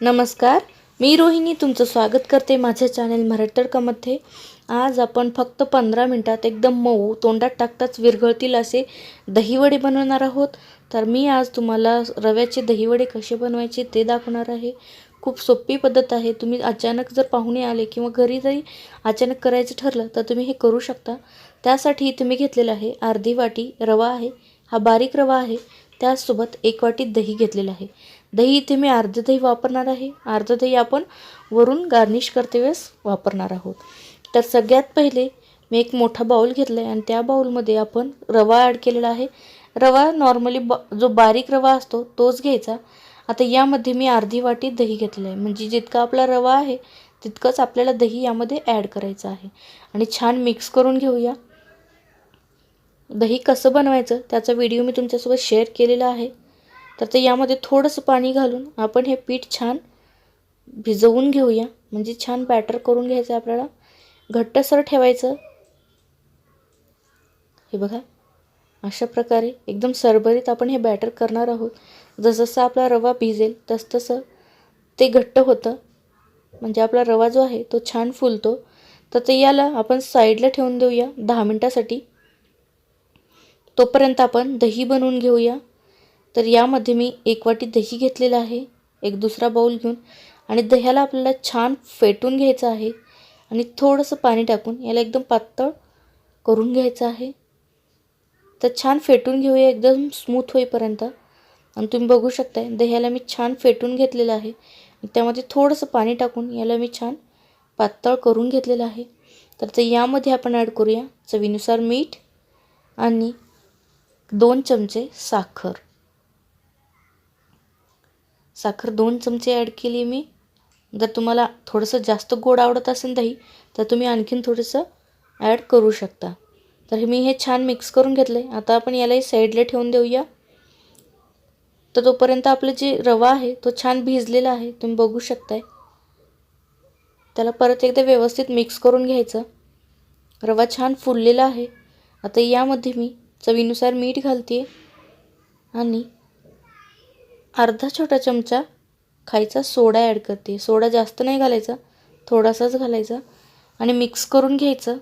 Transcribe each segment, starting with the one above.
नमस्कार मी रोहिणी तुमचं स्वागत करते माझ्या चॅनल मराठी तडकामध्ये आज आपण फक्त पंधरा मिनटात एकदम मऊ तोंडात टाकताच विरघळतील असे दहीवडे बनवणार आहोत. तर मी आज तुम्हाला रव्याचे दहीवडे कसे बनवायचे ते दाखवणार आहे. खूप सोपी पद्धत आहे. तुम्ही अचानक जर पाहुणे आले किंवा घरी जरी अचानक करायचं ठरलं तर तुम्ही हे करू शकता. त्यासाठी तुम्ही घेतलेलं आहे अर्धी वाटी रवा आहे. हा बारीक रवा आहे. त्याचसोबत एक वाटी दही घेतलेलं आहे. दही इथे मी अर्धं दही वापरणार आहे. अर्धं दही आपण वरून गार्निश करते वेळेस वापरणार आहोत. तर सगळ्यात पहिले मी एक मोठा बाऊल घेतला आहे आणि त्या बाऊलमध्ये आपण रवा ॲड केलेला आहे. रवा नॉर्मली ब जो बारीक रवा असतो तोच घ्यायचा. आता यामध्ये मी अर्धी वाटी दही घेतलेलं आहे. म्हणजे जितका आपला रवा आहे तितकंच आपल्याला दही यामध्ये ॲड करायचं आहे. आणि छान मिक्स करून घेऊया. दही कसं बनवायचं त्याचा व्हिडिओ मी तुमच्यासोबत शेअर केलेला आहे. तर ते यामध्ये थोडंसं पाणी घालून आपण हे पीठ छान भिजवून घेऊया. म्हणजे छान बॅटर करून घ्यायचं आहे आपल्याला. घट्टसर ठेवायचं. हे बघा. अशा प्रकारे एकदम सरभरीत आपण हे बॅटर करणार आहोत. जसजसा आपला रवा भिजेल तसतसं ते घट्ट होतं. म्हणजे आपला रवा जो आहे तो छान फुलतो. तर ते याला आपण साईडला ठेवून देऊया दहा मिनटासाठी. तोपर्यंत आपण दही बनवून घेऊया. तर यामध्ये मी एक वाटी दही घेतलेलं आहे एक दुसरा बाऊल घेऊन. आणि दह्याला आपल्याला छान फेटून घ्यायचं आहे. आणि थोडंसं पाणी टाकून याला एकदम पातळ करून घ्यायचं आहे. तर छान फेटून घेऊया एकदम स्मूथ होईपर्यंत. आणि तुम्ही बघू शकताय दह्याला मी छान फेटून घेतलेलं आहे. त्यामध्ये थोडंसं पाणी टाकून याला मी छान पातळ करून घेतलेलं आहे. तर ते यामध्ये आपण ॲड करूया. चवीनुसार मीठ आणि दोन चमचे साखर. साखर दोन चमचे ॲड केली मी. जर तुम्हाला थोडंसं जास्त गोड आवडत असेल दही तर तुम्ही आणखीन थोडंसं ॲड करू शकता. तर मी हे छान मिक्स करून घेतलं आहे आता आपण यालाही साईडला ठेवून देऊया. तर तोपर्यंत आपलं जे रवा आहे तो छान भिजलेला आहे. तुम्ही बघू शकताय. त्याला परत एकदा व्यवस्थित मिक्स करून घ्यायचं. रवा छान फुललेला आहे. आता यामध्ये मी चवीनुसार मीठ घालते आणि अर्धा छोटा चमचा खायचा सोडा ॲड करते सोडा जास्त नाही घालायचा थोडासाच घालायचा आणि मिक्स करून घ्यायचं.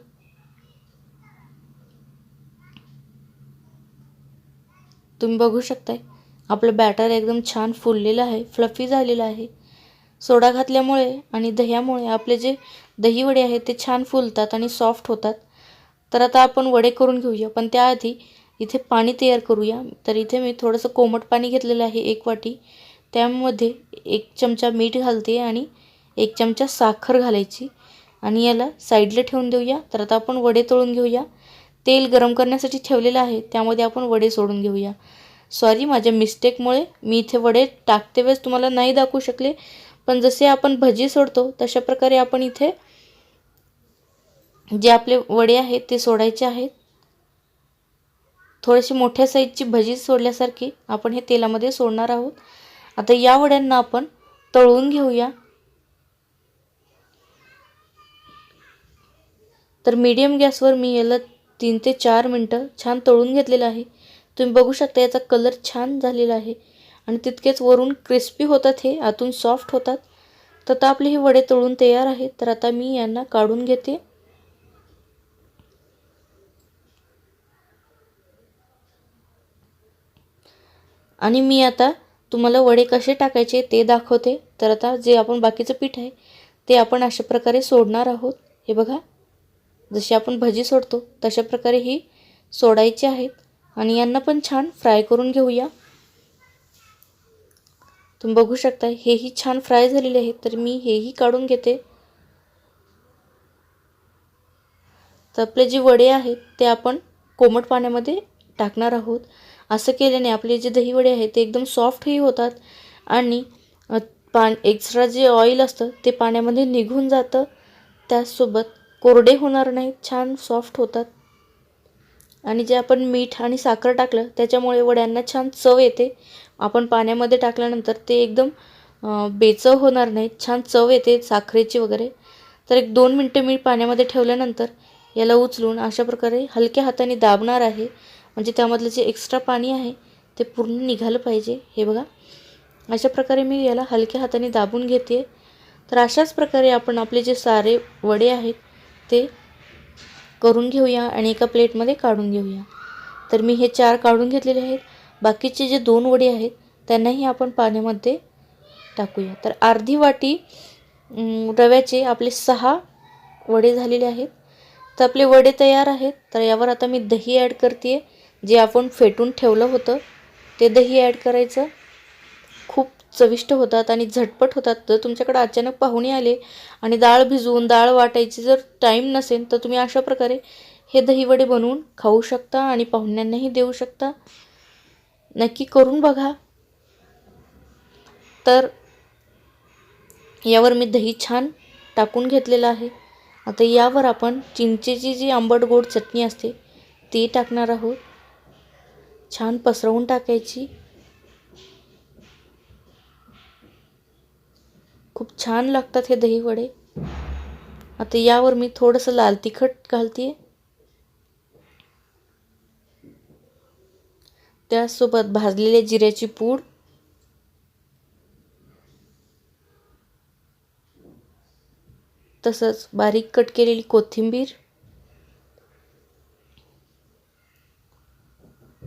तुम्ही बघू शकताय आपलं बॅटर एकदम छान फुललेलं आहे फ्लफी झालेलं आहे. सोडा घातल्यामुळे आणि दह्यामुळे आपले जे दहीवडे आहेत ते छान फुलतात आणि सॉफ्ट होतात. तर आता आपण वडे करून घेऊया. पण त्याआधी इथे पाणी तयार करूया. तर इथे मी थोडंसं कोमट पाणी घेतलेलं आहे एक वाटी. त्यामध्ये एक चमचा मीठ घालते आणि एक चमचा साखर घालायची. आणि याला साईडला ठेवून देऊया. तर आता आपण वडे तळून घेऊया. तेल गरम करण्यासाठी ठेवलेलं आहे. त्यामध्ये आपण वडे सोडून घेऊया. सॉरी माझ्या मिस्टेकमुळे मी इथे वडे टाकते वेळेस तुम्हाला नाही दाखवू शकले. पण जसे आपण भजी सोडतो तशा प्रकारे आपण इथे जे आपले वडे आहेत ते सोडायचे आहेत. थोडीशी मोठ्या साईजची भजी सोडल्यासारखी आपण हे तेलामध्ये सोडणार आहोत. आता या वड्यांना आपण तळून घेऊया. तर मीडियम गॅसवर मी याला तीन ते चार मिनटं छान तळून घेतलेलं आहे. तुम्ही बघू शकता याचा कलर छान झालेला आहे. आणि तितकेच वरून क्रिस्पी होतात हे आतून सॉफ्ट होतात. तर आता आपले हे वडे तळून तयार आहेत. तर आता मी यांना काढून घेते. आणि मी आता तुम्हाला वडे कसे टाकायचे ते दाखवते. तर आता जे आपण बाकीचं पीठ आहे ते आपण अशा प्रकारे सोडणार आहोत. हे बघा जशी आपण भजी सोडतो तशा प्रकारे ही सोडायची आहेत. आणि यांना पण छान फ्राय करून घेऊया. तुम्ही बघू शकता हेही छान फ्राय झालेले आहेत. तर मी हेही काढून घेते. तर आपले जे वडे आहेत ते आपण कोमट पाण्यामध्ये टाकणार आहोत. असं केल्याने आपले जे दहीवडे आहेत ते एकदम सॉफ्टही होतात आणि पा एक्स्ट्रा जे ऑइल असतं ते पाण्यामध्ये निघून जातं. त्याचसोबत कोरडे होणार नाहीत छान सॉफ्ट होतात. आणि जे आपण मीठ आणि साखर टाकलं त्याच्यामुळे वड्यांना छान चव येते. आपण पाण्यामध्ये टाकल्यानंतर ते एकदम बेचव होणार नाहीत छान चव येते साखरेची वगैरे. तर एक दोन मिनटं मी पाण्यामध्ये ठेवल्यानंतर याला उचलून अशा प्रकारे हलक्या हाताने दाबणार आहे. म्हणजे त्यामधलं जे एक्स्ट्रा पाणी आहे ते पूर्ण निघालं पाहिजे. हे बघा. अशा प्रकारे मी याला हलक्या हाताने दाबून घेते तर अशाच प्रकारे आपण आपले जे सारे वडे आहेत ते करून घेऊया आणि एका प्लेटमध्ये काढून घेऊया. तर मी हे चार काढून घेतलेले आहेत. बाकीचे जे दोन वडे आहेत त्यांनाही आपण पाण्यामध्ये टाकूया. तर अर्धी वाटी रव्याचे आपले सहा वडे झालेले आहेत. तर आपले वडे तयार आहेत. तर यावर आता मी दही ॲड करते जे आपण फेटून ठेवलं होतं ते दही ॲड करायचं. खूप चविष्ट होतात आणि झटपट होतात. जर तुमच्याकडे अचानक पाहुणे आले आणि डाळ भिजवून डाळ वाटायची जर टाईम नसेल तर तुम्ही अशा प्रकारे हे दहीवडे बनवून खाऊ शकता आणि पाहुण्यांनाही देऊ शकता. नक्की करून बघा. तर यावर मी दही छान टाकून घेतलेलं आहे. आता यावर आपण चिंचेची जी आंबट गोड चटणी असते ती टाकणार आहोत. छान पसरवून टाकायची. खूप छान लागतात हे दही वडे. आता यावर मी थोडंसं लाल तिखट घालते त्यासोबत भाजलेल्या जिऱ्याची पूड. तसंच बारीक कट केलेली कोथिंबीर.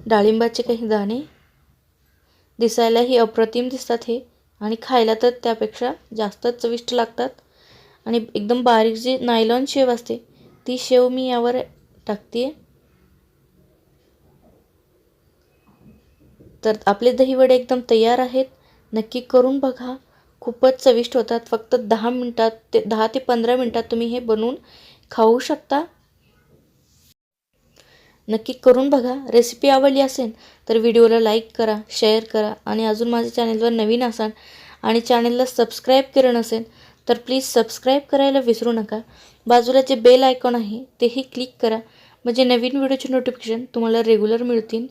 डाळिंबाचे काही दाणे दिसायलाही अप्रतिम दिसतात हे. आणि खायला तर त्यापेक्षा जास्तच चविष्ट लागतात. आणि एकदम बारीक जी नायलॉन शेव असते ती शेव मी यावर टाकते तर आपले दहीवडे एकदम तयार आहेत. नक्की करून बघा. खूपच चविष्ट होतात. फक्त दहा मिनटात ते दहा ते पंधरा मिनटात तुम्ही हे बनवून खाऊ शकता. नक्की करून बघा. रेसिपी आवडली असेल तर व्हिडिओला लाईक करा शेअर करा आणि अजून माझ्या चॅनलवर नवीन असाल आणि चॅनेलला सबस्क्राईब केलं नसेल तर प्लीज सबस्क्राईब करायला विसरू नका. बाजूला जे बेल आयकॉन आहे तेही क्लिक करा. म्हणजे नवीन व्हिडिओचे नोटिफिकेशन तुम्हाला रेग्युलर मिळतील.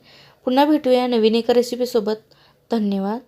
पुन्हा भेटूया नवीन एका रेसिपीसोबत धन्यवाद.